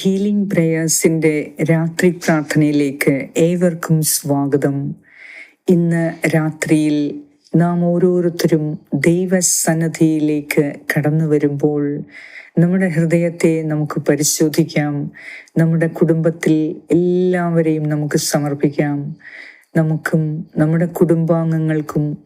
Healing പ്രേയേഴ്സിന്റെ രാത്രി പ്രാർത്ഥനയിലേക്ക് ഏവർക്കും സ്വാഗതം. ഇന്ന് രാത്രിയിൽ നാം ഓരോരുത്തരും ദൈവസന്നദ്ധിയിലേക്ക് കടന്നു വരുമ്പോൾ നമ്മുടെ ഹൃദയത്തെ നമുക്ക് പരിശോധിക്കാം. നമ്മുടെ കുടുംബത്തിൽ എല്ലാവരെയും നമുക്ക് സമർപ്പിക്കാം. നമുക്കും നമ്മുടെ കുടുംബാംഗങ്ങൾക്കും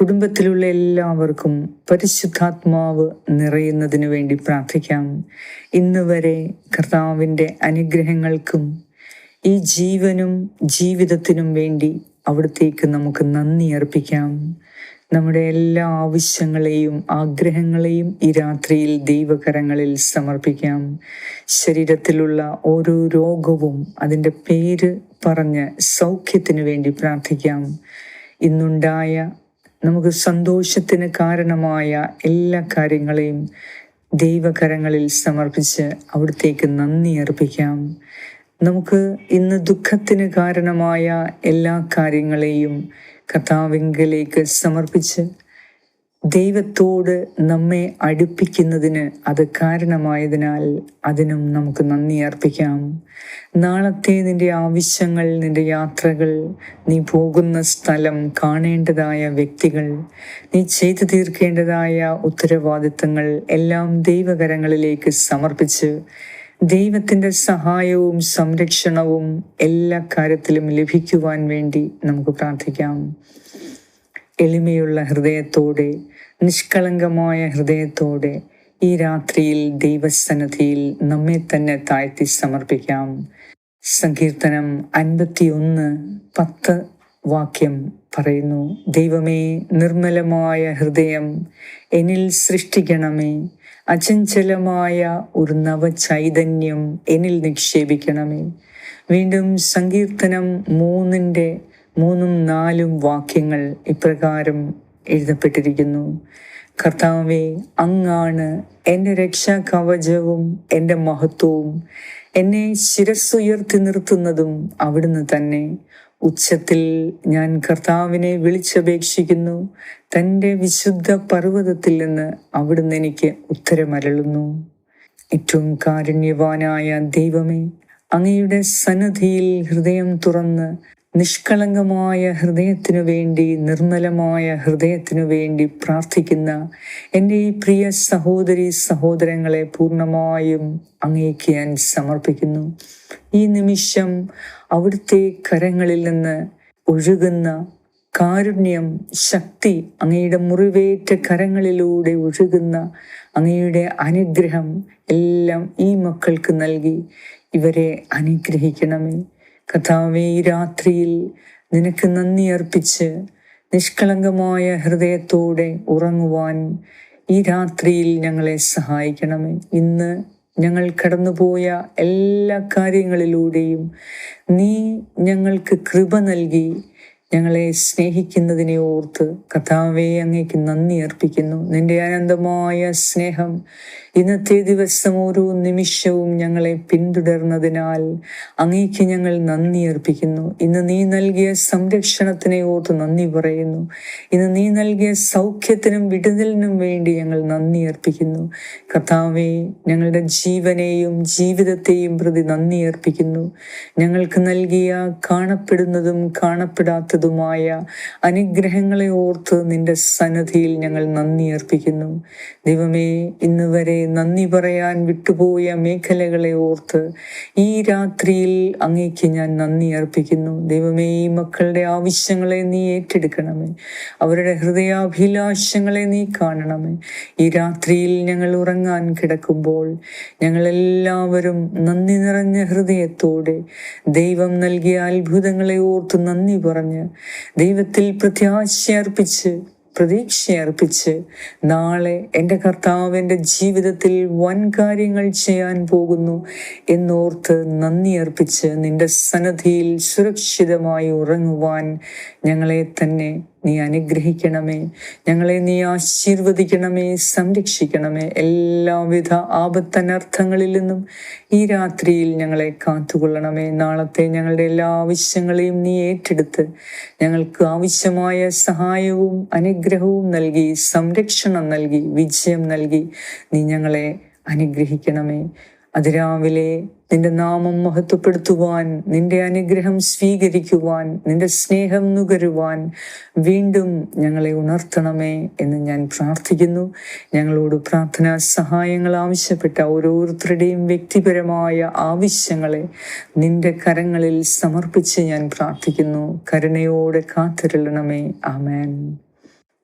കുടുംബത്തിലുള്ള എല്ലാവർക്കും പരിശുദ്ധാത്മാവ് നിറയുന്നതിനു വേണ്ടി പ്രാർത്ഥിക്കാം. ഇന്ന് വരെ കർത്താവിന്റെ അനുഗ്രഹങ്ങൾക്കും ഈ ജീവനും ജീവിതത്തിനും വേണ്ടി അവിടത്തേക്ക് നമുക്ക് നന്ദി അർപ്പിക്കാം. നമ്മുടെ എല്ലാ ആവശ്യങ്ങളെയും ആഗ്രഹങ്ങളെയും ഈ രാത്രിയിൽ ദൈവകരങ്ങളിൽ സമർപ്പിക്കാം. ശരീരത്തിലുള്ള ഓരോ രോഗവും അതിന്റെ പേര് പറഞ്ഞ് സൗഖ്യത്തിന് വേണ്ടി പ്രാർത്ഥിക്കാം. ഇന്നുണ്ടായ നമുക്ക് സന്തോഷത്തിന് കാരണമായ എല്ലാ കാര്യങ്ങളെയും ദൈവകരങ്ങളിൽ സമർപ്പിച്ച് അവിടത്തേക്ക് നന്ദി അർപ്പിക്കാം. നമുക്ക് ഇന്ന് ദുഃഖത്തിന് കാരണമായ എല്ലാ കാര്യങ്ങളെയും കഥാവിങ്കലേക്ക് സമർപ്പിച്ച് ദൈവത്തോട് നമ്മെ അടുപ്പിക്കുന്നതിന് അത് കാരണമായതിനാൽ അതിനും നമുക്ക് നന്ദി അർപ്പിക്കാം. നാളത്തെ നിന്റെ ആവശ്യങ്ങൾ നിന്റെ യാത്രകൾ നീ പോകുന്ന സ്ഥലം കാണേണ്ടതായ വ്യക്തികൾ നീ ചെയ്തു തീർക്കേണ്ടതായ ഉത്തരവാദിത്തങ്ങൾ എല്ലാം ദൈവകരങ്ങളിലേക്ക് സമർപ്പിച്ച് ദൈവത്തിന്റെ സഹായവും സംരക്ഷണവും എല്ലാ കാര്യത്തിലും ലഭിക്കുവാൻ വേണ്ടി നമുക്ക് പ്രാർത്ഥിക്കാം. എളിമയുള്ള ഹൃദയത്തോടെ നിഷ്കളങ്കമായ ഹൃദയത്തോടെ ഈ രാത്രിയിൽ ദൈവസന്നദ്ധിയിൽ നമ്മെ തന്നെ താഴ്ത്തി സമർപ്പിക്കാം. സങ്കീർത്തനം അൻപത്തിയൊന്ന് പത്ത് വാക്യം പറയുന്നു ദൈവമേ നിർമ്മലമായ ഹൃദയം എന്നിൽ സൃഷ്ടിക്കണമേ. അചഞ്ചലമായ ഒരു നവചൈതന്യം എന്നിൽ നിക്ഷേപിക്കണമേ. വീണ്ടും സങ്കീർത്തനം മൂന്നിന്റെ മൂന്നും നാലും വാക്യങ്ങൾ ഇപ്രകാരം എഴുതപ്പെട്ടിരിക്കുന്നു. കർത്താവെ അങ്ങാണ് എന്റെ രക്ഷാ കവചവും എന്റെ മഹത്വവും. എന്നെ ശിരസ്സുയർത്തി നിർത്തുന്നതും അവിടുന്ന് തന്നെ. ഉച്ചത്തിൽ ഞാൻ കർത്താവിനെ വിളിച്ചപേക്ഷിക്കുന്നു. തന്റെ വിശുദ്ധ പർവതത്തിൽ നിന്ന് അവിടുന്ന് എനിക്ക് ഉത്തരമരളുന്നു. ഏറ്റവും കാരുണ്യവാനായ ദൈവമേ അങ്ങയുടെ സന്നദ്ധിയിൽ ഹൃദയം തുറന്ന് നിഷ്കളങ്കമായ ഹൃദയത്തിനു വേണ്ടി നിർമ്മലമായ ഹൃദയത്തിനു വേണ്ടി പ്രാർത്ഥിക്കുന്ന എന്റെ ഈ പ്രിയ സഹോദരി സഹോദരങ്ങളെ പൂർണമായും അങ്ങേക്ക് ഞാൻ സമർപ്പിക്കുന്നു. ഈ നിമിഷം അവിടുത്തെ കരങ്ങളിൽ നിന്ന് ഒഴുകുന്ന കാരുണ്യം ശക്തി അങ്ങയുടെ മുറിവേറ്റ കരങ്ങളിലൂടെ ഒഴുകുന്ന അങ്ങയുടെ അനുഗ്രഹം എല്ലാം ഈ മക്കൾക്ക് നൽകി ഇവരെ അനുഗ്രഹിക്കണമേ. കഥാവേ ഈ രാത്രിയിൽ നിനക്ക് നന്ദി അർപ്പിച്ച് നിഷ്കളങ്കമായ ഹൃദയത്തോടെ ഉറങ്ങുവാൻ ഈ രാത്രിയിൽ ഞങ്ങളെ സഹായിക്കണമേ. ഇന്ന് ഞങ്ങൾ കടന്നുപോയ എല്ലാ കാര്യങ്ങളിലൂടെയും നീ ഞങ്ങൾക്ക് കൃപ നൽകി ഞങ്ങളെ സ്നേഹിക്കുന്നതിനെ ഓർത്ത് കഥാവേ അങ്ങേക്ക് നന്ദി അർപ്പിക്കുന്നു. നിന്റെ അനന്തമായ സ്നേഹം ഇന്നത്തെ ദിവസം ഓരോ നിമിഷവും ഞങ്ങളെ പിന്തുടർന്നതിനാൽ അങ്ങേക്ക് ഞങ്ങൾ നന്ദി അർപ്പിക്കുന്നു. ഇന്ന് നീ നൽകിയ സംരക്ഷണത്തിനെ ഓർത്ത് നന്ദി പറയുന്നു. ഇന്ന് നീ നൽകിയ സൗഖ്യത്തിനും വിടുതലിനും വേണ്ടി ഞങ്ങൾ നന്ദി അർപ്പിക്കുന്നു. കർത്താവേ ഞങ്ങളുടെ ജീവനെയും ജീവിതത്തെയും പ്രതി നന്ദി അർപ്പിക്കുന്നു. ഞങ്ങൾക്ക് നൽകിയ കാണപ്പെടുന്നതും കാണപ്പെടാത്തതുമായ അനുഗ്രഹങ്ങളെ ഓർത്ത് നിന്റെ സന്നദ്ധിയിൽ ഞങ്ങൾ നന്ദി അർപ്പിക്കുന്നു. ദൈവമേ ഇന്ന് വരെ നന്ദി പറയാൻ വിട്ടുപോയ മേഖലകളെ ഓർത്ത് ഈ രാത്രിയിൽ അങ്ങേക്ക് ഞാൻ നന്ദി അർപ്പിക്കുന്നു. ദൈവമേ ഈ മക്കളുടെ ആവശ്യങ്ങളെ നീ ഏറ്റെടുക്കണമേ. അവരുടെ ഹൃദയാഭിലാഷങ്ങളെ നീ കാണണമേ. ഈ രാത്രിയിൽ ഞങ്ങൾ ഉറങ്ങാൻ കിടക്കുമ്പോൾ ഞങ്ങളെല്ലാവരും നന്ദി നിറഞ്ഞ ഹൃദയത്തോടെ ദൈവം നൽകിയ അത്ഭുതങ്ങളെ ഓർത്ത് നന്ദി പറഞ്ഞ് ദൈവത്തിൽ പ്രത്യാശ അർപ്പിച്ച് പ്രതീക്ഷ അർപ്പിച്ച് നാളെ എന്റെ കർത്താവിന്റെ ജീവിതത്തിൽ വൻ കാര്യങ്ങൾ ചെയ്യാൻ പോകുന്നു എന്നോർത്ത് നന്ദി അർപ്പിച്ച് നിന്റെ സന്നദ്ധിയിൽ സുരക്ഷിതമായി ഉറങ്ങുവാൻ ഞങ്ങളെ തന്നെ നീ അനുഗ്രഹിക്കണമേ. ഞങ്ങളെ നീ ആശീർവദിക്കണമേ സംരക്ഷിക്കണമേ. എല്ലാവിധ ആപത്തനർത്ഥങ്ങളിൽ നിന്നും ഈ രാത്രിയിൽ ഞങ്ങളെ കാത്തുകൊള്ളണമേ. നാളത്തെ ഞങ്ങളുടെ എല്ലാ ആവശ്യങ്ങളെയും നീ ഏറ്റെടുത്ത് ഞങ്ങൾക്ക് ആവശ്യമായ സഹായവും അനുഗ്രഹവും നൽകി സംരക്ഷണം നൽകി വിജയം നൽകി നീ ഞങ്ങളെ അനുഗ്രഹിക്കണമേ. അതിരാവിലെ നിന്റെ നാമം മഹത്വപ്പെടുത്തുവാൻ നിന്റെ അനുഗ്രഹം സ്വീകരിക്കുവാൻ നിന്റെ സ്നേഹം നുകരുവാൻ വീണ്ടും ഞങ്ങളെ ഉണർത്തണമേ എന്ന് ഞാൻ പ്രാർത്ഥിക്കുന്നു. ഞങ്ങളോട് പ്രാർത്ഥനാ സഹായങ്ങൾ ആവശ്യപ്പെട്ട ഓരോരുത്തരുടെയും വ്യക്തിപരമായ ആവശ്യങ്ങളെ നിന്റെ കരങ്ങളിൽ സമർപ്പിച്ച് ഞാൻ പ്രാർത്ഥിക്കുന്നു. കരുണയോടെ കാത്തിരളണമേ. ആമേൻ.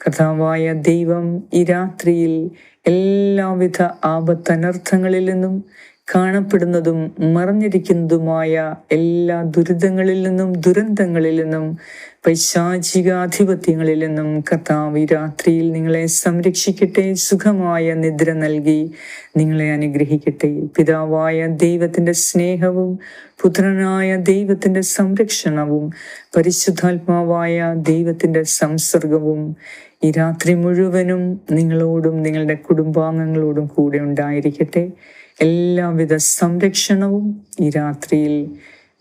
കഥാവായ ദൈവം ഈ രാത്രിയിൽ എല്ലാവിധ ആപത്തനർത്ഥങ്ങളിൽ നിന്നും കാണപ്പെടുന്നതും മറഞ്ഞിരിക്കുന്നതുമായ എല്ലാ ദുരിതങ്ങളിൽ നിന്നും ദുരന്തങ്ങളിൽ നിന്നും പൈശാചികാധിപത്യങ്ങളിൽ നിന്നും കർത്താവ് രാത്രിയിൽ നിങ്ങളെ സംരക്ഷിക്കട്ടെ സുഖമായ നിദ്ര നൽകി നിങ്ങളെ അനുഗ്രഹിക്കട്ടെ. പിതാവായ ദൈവത്തിന്റെ സ്നേഹവും പുത്രനായ ദൈവത്തിന്റെ സംരക്ഷണവും പരിശുദ്ധാത്മാവായ ദൈവത്തിന്റെ സംസർഗവും ഈ രാത്രി മുഴുവനും നിങ്ങളോടും നിങ്ങളുടെ കുടുംബാംഗങ്ങളോടും കൂടെ ഉണ്ടായിരിക്കട്ടെ. എല്ലാവിധ സംരക്ഷണവും ഈ രാത്രിയിൽ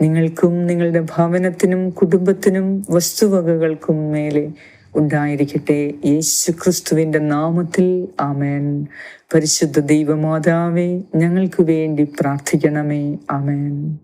നിങ്ങൾക്കും നിങ്ങളുടെ ഭവനത്തിനും കുടുംബത്തിനും വസ്തുവകകൾക്കും മേലെ ഉണ്ടായിരിക്കട്ടെ യേശു ക്രിസ്തുവിന്റെ നാമത്തിൽ. ആമേൻ. പരിശുദ്ധ ദൈവമാതാവേ ഞങ്ങൾക്ക് വേണ്ടി പ്രാർത്ഥിക്കണമേ. ആമേൻ.